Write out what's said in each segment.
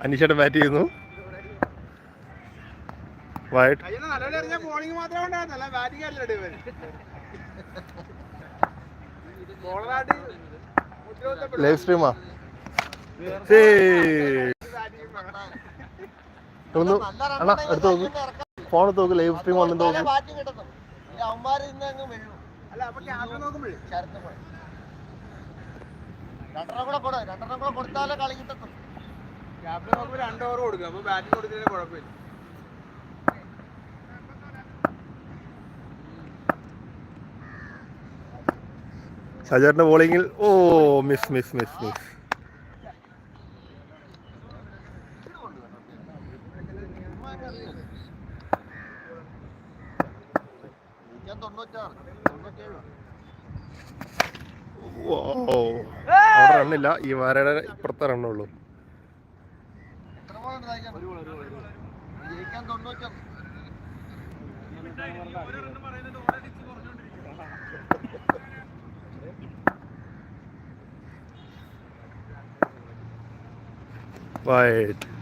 അനീഷേട്ടൻ bat ചെയ്യുന്നു. White bowling മാത്രമേ ഉണ്ടായിരുന്നല്ല ബാറ്റിംഗ് അല്ലേ ഇവർ ബോളറായിട്ട് ലൈവ് സ്ട്രീമാ ഒന്ന് അണ്ണാ എടുത്ത് നോക്ക് ഫോൺ എടുത്ത് നോക്ക് ലൈവ് സ്ട്രീം വന്നിട്ട് നോക്ക് അവന്മാര് ഇന്ന് അങ്ങ് വീഴും അല്ല അപ്പൊ ക്യാമറ നോക്കുമ്പോഴേ? രണ്ടെണ്ണം കൂടെ കൊടു രണ്ടെണ്ണം കൂടെ കൊടുത്താലേ കളി കിട്ടത്തുള്ളൂ ക്യാപ്റ്റൻ നോക്കുമ്പോ രണ്ട് ഓവർ കൊടുക്കും അപ്പോൾ ബാറ്റിംഗ് കൊടുക്കുന്നതിന് കുഴപ്പമില്ല. ഷാജാറിന്റെ ബോളിങ്ങിൽ ഓ മിസ് മിസ് മിസ് മിസ് ഞാൻ തൊണ്ണൂറ്റാറ് തൊണ്ണൂറ്റേഴ്. അവിടെ റണ്ണില്ല. ഈ വരയുടെ ഇപ്പുറത്തെ റണ്ണുള്ളൂ വൈറ്റ്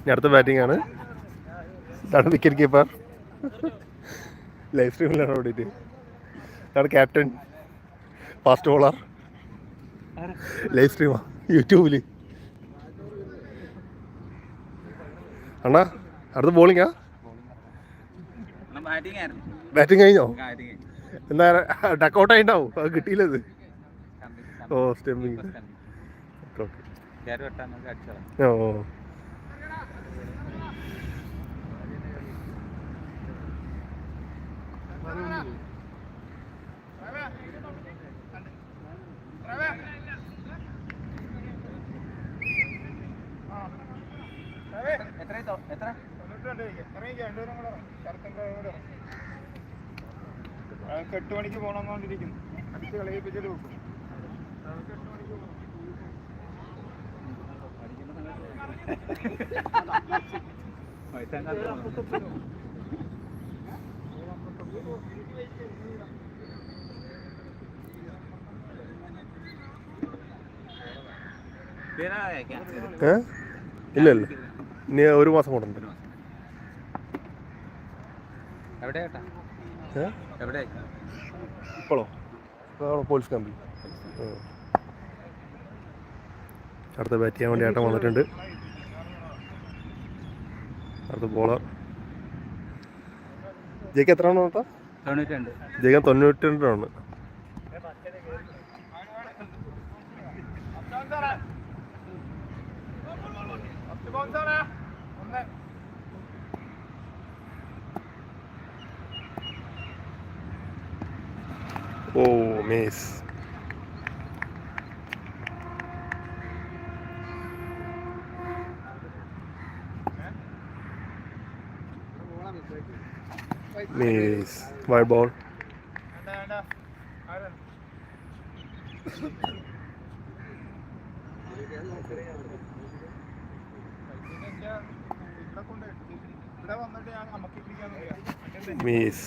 ഇനി അടുത്ത ബാറ്റിംഗ് ആണ്. ഇതാണ് വിക്കറ്റ് കീപ്പർ ലൈഫ് സ്ട്രീമിലാണ് ഓടിയിട്ട്. ഇതാണ് ക്യാപ്റ്റൻ ഫാസ്റ്റ് ബോളർ ലൈവ് സ്ട്രീമാ യൂട്യൂബിൽ അണ്ണാ അടുത്ത ബോളിങ്ങാ ബാറ്റിംഗ് കഴിഞ്ഞോ? എന്താ ഡക്കൗട്ട് ആയിണ്ടാവും അത് കിട്ടിയില്ലത് ഓ സ്റ്റെമ്മിങ് ഓക്കെ എത്ര ഓ എത്ര? എത്ര എട്ട് മണിക്ക് പോകണമെന്നോണ്ടിരിക്കുന്നു. അടിച്ച് കളയിപ്പിച്ചിട്ട് വെക്കും. ഏ? ഇല്ല ഇല്ല. ഇനി ഒരു മാസം കൂടെ ഉണ്ട് എവിടെ ഏട്ടാ ഏ? എവിടെ ഇപ്പോഴോ പോലീസ് ക്യാമ്പിൽ. അടുത്ത ബാറ്റ് ചെയ്യാൻ വേണ്ടി ഏട്ടൻ വന്നിട്ടുണ്ട്. അടുത്ത ബോളർ ജയ്ക്ക് എത്ര ആണ് നോട്ടാ തൊണ്ണൂറ്റി രണ്ടാണ് തൊണ്ണൂറ്റി ഓ മിസ് മിസ് വൈഡ് ബോൾ വേണ്ട വേണ്ട ആരാ ഇവിടെ കൊണ്ട് ഇവിടെ വന്നിട്ട് ഞാൻ അമ്മയ്ക്ക് പിടിക്കാൻ മിസ്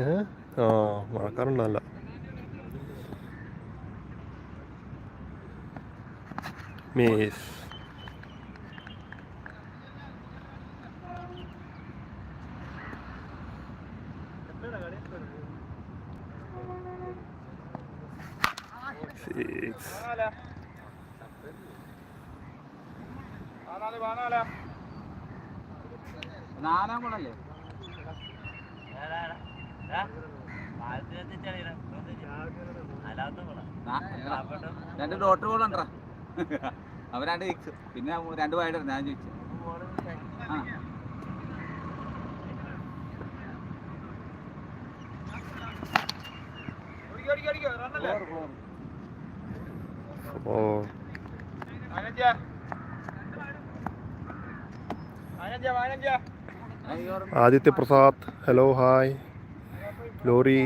ഏ? ആ മഴക്കാറുണ്ടല്ല മിസ്. രണ്ട് ഡോട്ടർ ബോൾ അവരാണ്ട് അവൻ രണ്ട് സിക്സ് പിന്നെ രണ്ട് വൈഡർ ഞാൻ ചോദിച്ചു. ആ? ഓ. Aditya Prasad. Hello hi Lori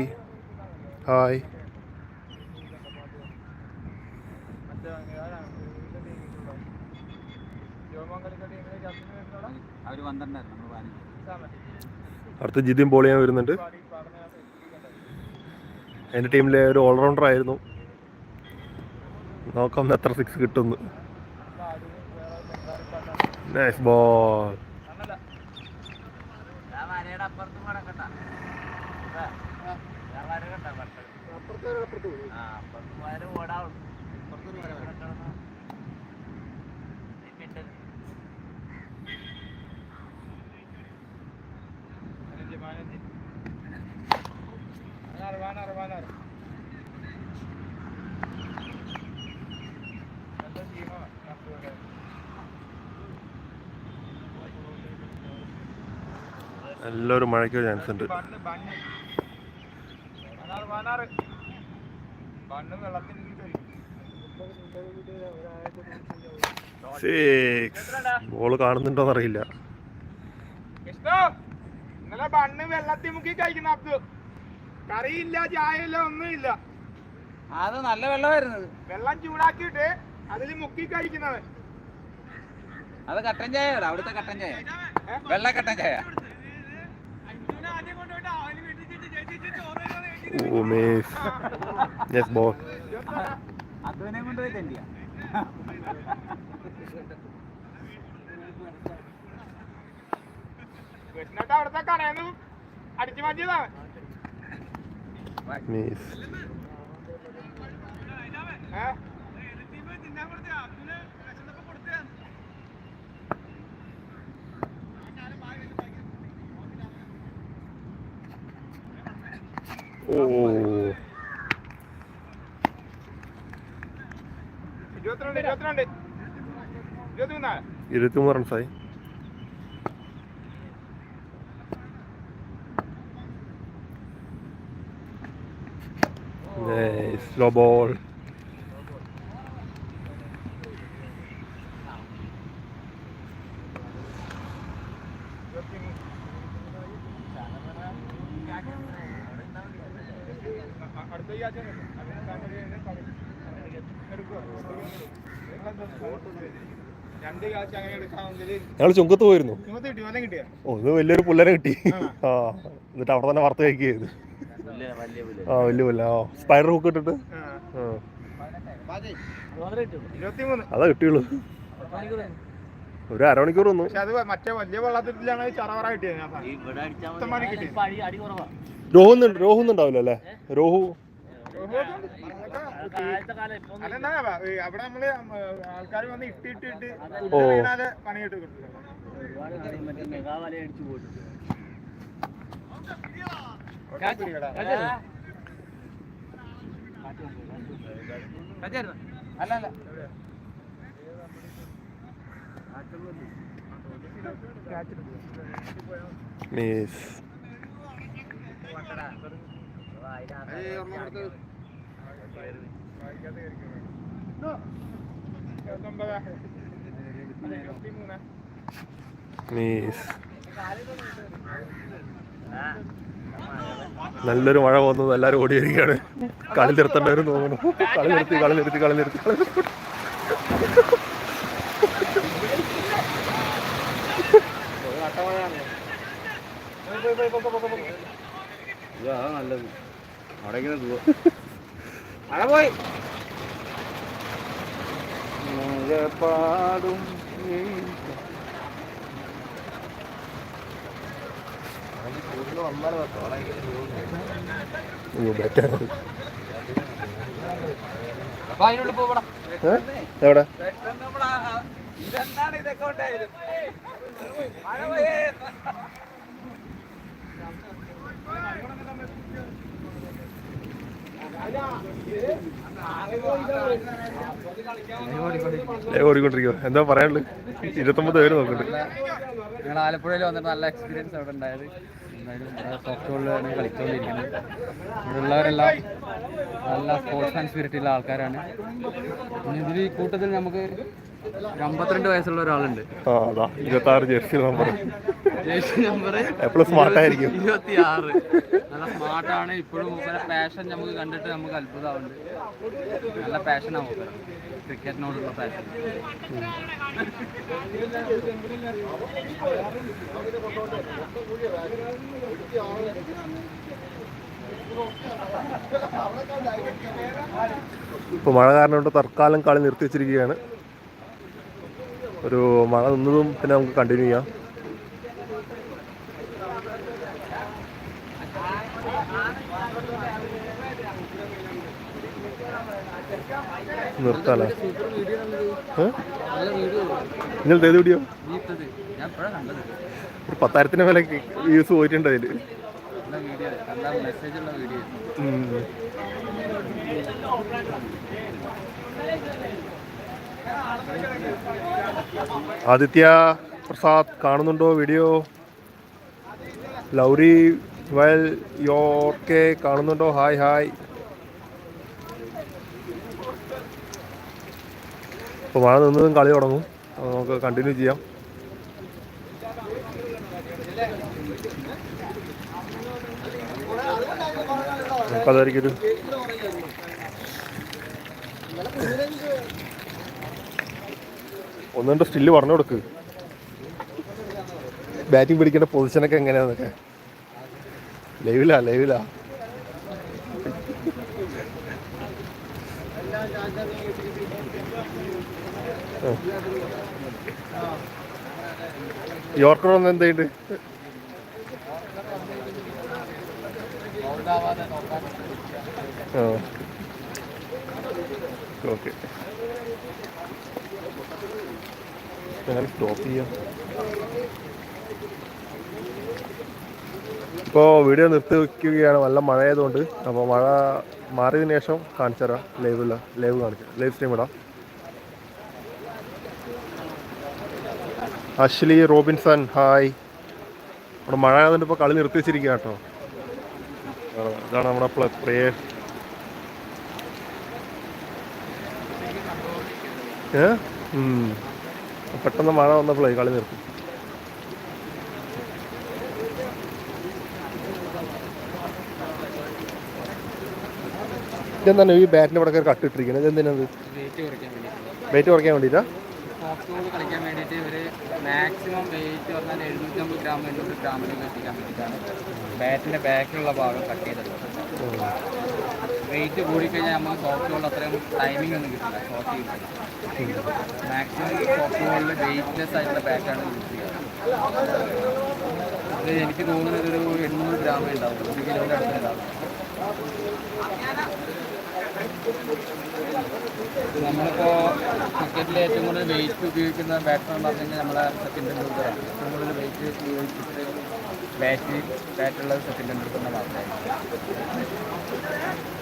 hi Jomon ജിതിയും ചെയ്യാൻ പന്ത്രണ്ടായിരുന്നു നമ്മൾ പതിനഞ്ച് ഇസാമ. അടുത്ത് ജിതിൻ പോളിയാൻ വരുന്നുണ്ട് എന്റെ ടീമിലെ ഒരു ഓൾറൗണ്ടർ ആയിരുന്നു നോക്കാം എത്ര സിക്സ് കിട്ടുന്നു. Nice ball. അപ്പുറത്തും കിടക്കട്ടാ അപ്പുറത്തെ ഒരു അപ്പുറത്ത് പോയി. അപ്പുറത്തൊരു വര വര. പതിനഞ്ച്, പതിനഞ്ച്. പതിനാറ്, പതിനാറ്, പതിനാറ്. നല്ല ടീമാ, നാട്ടുകാരെ. എല്ലാവരും മഴയ്ക്ക് ചാൻസ് ഉണ്ട്. സിക്സ് ബോൾ കാണുന്നുണ്ടോന്ന് അറിയില്ല ഇന്നലെ ബണ്ണ് വെള്ളത്തിൽ മുക്കി കഴിക്കുന്ന അബ്ദു. കറിയില്ല ചായയില്ല ഒന്നുമില്ല. അത് നല്ല വെള്ളമായിരുന്നത് വെള്ളം ചൂടാക്കിയിട്ട് അതിൽ മുക്കി കഴിക്കുന്നത്. അത് കട്ടൻ ചായ അവിടുത്തെ കട്ടൻ ചായ. വെള്ള കട്ടൻ ചായ. ഓ മേസ് യെസ് ബോ അവിടുത്തെ കടയിൽ അടിച്ചു മാറ്റിയതാണ് മീസ് ഏ? ഓ ഇരുപത്തിരണ്ട് ഇരുപത്തിരണ്ട് ഇരുപത്തിമൂന്നാല് ഇരുപത്തിമൂന്ന് റൺസായി സ്ലോ ബോൾ ഞങ്ങൾ ചുങ്കത്ത് പോയിരുന്നു. ഓ ഇത് വലിയൊരു പുല്ലനെ കിട്ടി. ആ. എന്നിട്ട് അവിടെ തന്നെ വറുത്ത് കഴിക്കുകയത് ആ വലിയ പുല്ല. ആ സ്പൈഡർ ഹുക്ക് ഇട്ടിട്ട്? അതാ കിട്ടിയുള്ളൂ. ഒരു അരമണിക്കൂർ വന്നു പക്ഷെ അത് മറ്റേ വലിയ വെള്ളത്തിലാണ് ചറവറ കിട്ടിയത് ഞാൻ മണി കിട്ടി. രോഹുന്നുണ്ട് രോഹുന്നുണ്ടാവില്ല അല്ലേ? രോഹു അവിടെ നമ്മൾ ആൾക്കാർ വന്ന് ഇട്ടിട്ടിട്ട് ഇട്ട് ഇട്ട് ഓ. വീണാതെ പണി കിട്ടും അല്ല അല്ല മീസ് നല്ലൊരു മഴ പോകുന്നത് എല്ലാവരും ഓടി വരികയാണ് കളി നിർത്തേണ്ടവരും തോന്നുന്നു. കളി നിർത്തി കളി നിർത്തി കളി നിർത്തി കളി നിർത്തി. നല്ലത്. അവിടെ ഇങ്ങനെ പോവാ? അവിടെ പോയി. പാടും? എവിടെ? ഇതൊക്കെ ഉണ്ടായത് മഴ പോയേ ഏ, ഓടിക്കൊണ്ടിരിക്കുക എന്താ പറയാനുള്ളത് ഇരുപത്തൊമ്പത് പേര് നോക്കുന്നുണ്ട് ഞങ്ങൾ ആലപ്പുഴയിൽ വന്നിട്ട് നല്ല എക്സ്പീരിയൻസ് അവിടെ ഉണ്ടായത്. എന്തായാലും കളിച്ചുകൊണ്ടിരിക്കുന്നത് ഇവിടെ ഉള്ളവരെല്ലാം നല്ല സ്പോർട്സ് ആൻഡ് സ്പിരിറ്റുള്ള ആൾക്കാരാണ്. ഇതിൽ കൂട്ടത്തിൽ നമുക്ക് അമ്പത്തിരണ്ട് വയസ്സുള്ള ഒരാളുണ്ട്. ആ അതാ ഇരുപത്തി ആറ് ജേഴ്സി നമ്പർ ജേഴ്സി നമ്പർ എപ്പോഴും സ്മാർട്ട് ആയിരിക്കും. ഇരുപത്തി ആറ് നല്ല ഇപ്പോഴും മൂപ്പരെ പാഷൻ നമുക്ക് കണ്ടിട്ട് നമുക്ക് നല്ല പാഷനാണ് മൂപ്പര് ക്രിക്കറ്റിനോടുള്ള പാഷൻ ഇപ്പോൾ മഴ കാരണം കൊണ്ട് തൽക്കാലം കളി നിർത്തി വെച്ചിരിക്കുകയാണ് ഒരു മഴ നിന്നതും പിന്നെ നമുക്ക് കണ്ടിന്യൂ ചെയ്യാം. നിർത്താലോ? നിങ്ങൾ ഏത് വീഡിയോ? ഒരു പത്തായിരത്തിന് മേലെ വ്യൂസ് പോയിട്ടുണ്ട് അതിൽ നല്ല വീഡിയോ നല്ല മെസ്സേജ് ഉള്ള വീഡിയോ ആദിത്യ പ്രസാദ് കാണുന്നുണ്ടോ വീഡിയോ ലൗരി വെൽ യോർക്കെ കാണുന്നുണ്ടോ? ഹായ് ഹായ് അപ്പോൾ മഴ നിന്നതും കളി തുടങ്ങും. നമുക്ക് കണ്ടിന്യൂ ചെയ്യാം. നമുക്കതായിരിക്കും ഒരു ഒന്ന് രണ്ട് സ്റ്റില്ല് പറഞ്ഞു കൊടുക്ക്. ബാറ്റിംഗ് പിടിക്കേണ്ട പൊസിഷനൊക്കെ എങ്ങനെയാന്നൊക്കെ. ലൈവിലാ ലൈവിലാ. യോർക്കർ ഒന്ന് എന്തായിട്ട് ഓക്കെ സ്റ്റോപ്പ് ചെയ്യാം ഇപ്പോൾ വീഡിയോ നിർത്തി വയ്ക്കുകയാണ് നല്ല മഴ ആയതുകൊണ്ട്. അപ്പോൾ മഴ മാറിയതിന് ശേഷം കാണിച്ചു തരാം ലൈവില്ല ലൈവ് കാണിക്കാം ലൈവ് സ്ട്രീം ഇടാം. Ashley Robinson hi. അവിടെ മഴ ആയതുകൊണ്ട് ഇപ്പോൾ കളി നിർത്തി വെച്ചിരിക്കുക കേട്ടോ. ഇതാണ് നമ്മുടെ പ്ലേ ഏ? ഉം. പെട്ടെന്ന് മഴ വന്നപ്പോഴേ കളി നിർത്തി. ഇതെന്താണ് ഈ ബാറ്റിന് ഇവിടെ കട്ട് ഇട്ടിരിക്കുന്നത് ഇതെന്തിനത് വെയിറ്റ് കുറയ്ക്കാൻ വേണ്ടിയിട്ട്? കളിക്കാൻ വേണ്ടിയിട്ട് ഇവർ മാക്സിമം വെയിറ്റ് പറഞ്ഞാൽ എഴുന്നൂറ്റമ്പത് ഗ്രാം എണ്ണൂറ് ഗ്രാമിലേക്ക് എത്തിക്കാൻ വേണ്ടിയിട്ടാണ്. ബാറ്റിന്റെ ബാക്കിലുള്ള ഭാഗം കട്ട് ചെയ്തത് വെയിറ്റ് കൂടിക്കഴിഞ്ഞാൽ നമുക്ക് സോഫ്റ്റ് ബോൾ അത്രയും ടൈമിംഗ് ഒന്നും കിട്ടില്ല ഷോർട്ട് ചെയ്യുമ്പോൾ മാക്സിമം സോഫ്റ്റ് ബോളിൽ വെയിറ്റ്ലെസ് ആയിട്ടുള്ള ബാറ്റാണ് യൂസ് ചെയ്യുക ഇത് എനിക്ക് തോന്നുന്നത് ഒരു എണ്ണൂറ് ഗ്രാമേ ഉണ്ടാവും. ഒരു കിലോയുടെ അടുത്ത് ഉണ്ടാവും. നമ്മളിപ്പോൾ ക്രിക്കറ്റിൽ ഏറ്റവും കൂടുതൽ വെയിറ്റ് ഉപയോഗിക്കുന്ന ബാറ്റ്സ്മാൻ പറഞ്ഞു കഴിഞ്ഞാൽ നമ്മളെ സച്ചിൻ ടെണ്ടുൽക്കറാണ് ഏറ്റവും കൂടുതൽ വെയിറ്റ് ഉപയോഗിച്ചിട്ട് ബാറ്റ് ബാറ്റുള്ളത് സച്ചിൻ ടെണ്ടുൽക്കറിന്റെ മാത്രമായിരുന്നു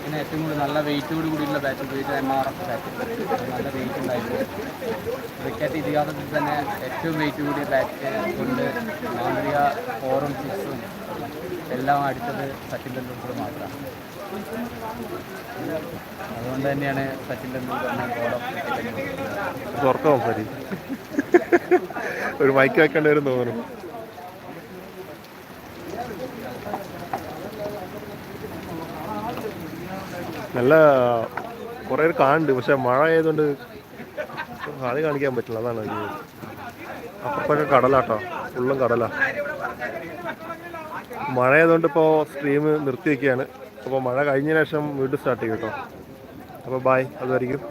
പിന്നെ ഏറ്റവും കൂടുതൽ നല്ല വെയിറ്റോട് കൂടിയുള്ള ബാറ്റ് ഉപയോഗിച്ചത് എം ആർ എഫ് ബാറ്റ് നല്ല വെയിറ്റ് ഉണ്ടായിരുന്നു. ക്രിക്കറ്റ് ഇതിഹാസത്തിൽ തന്നെ ഏറ്റവും വെയിറ്റ് കൂടിയ ബാറ്റ് കൊണ്ട് മാന്ത്രിക ഫോറും സിക്സും എല്ലാം അടിച്ചത് സച്ചിൻ ടെണ്ടുൽക്കർ മാത്രമാണ്. അതുകൊണ്ട് തന്നെയാണ് സച്ചിൻ ടെണ്ടുൽക്കറിനെ ഒരു മൈക്ക് വെക്കേണ്ടി വരും തോന്നുന്നു. നല്ല കുറേ പേര് കാണുന്നുണ്ട് പക്ഷെ മഴ ആയതുകൊണ്ട് കളി കാണിക്കാൻ പറ്റില്ല. അതാണ് ഒരു അപ്പുറത്തൊക്കെ കടലാട്ടോ. ഫുള്ളും കടലാ. മഴ ആയതുകൊണ്ട് ഇപ്പോൾ സ്ട്രീം നിർത്തി വയ്ക്കുകയാണ് അപ്പോൾ മഴ കഴിഞ്ഞ ശേഷം വീണ്ടും സ്റ്റാർട്ട് ചെയ്യും കേട്ടോ. അപ്പോൾ ബായ് അതുമായിരിക്കും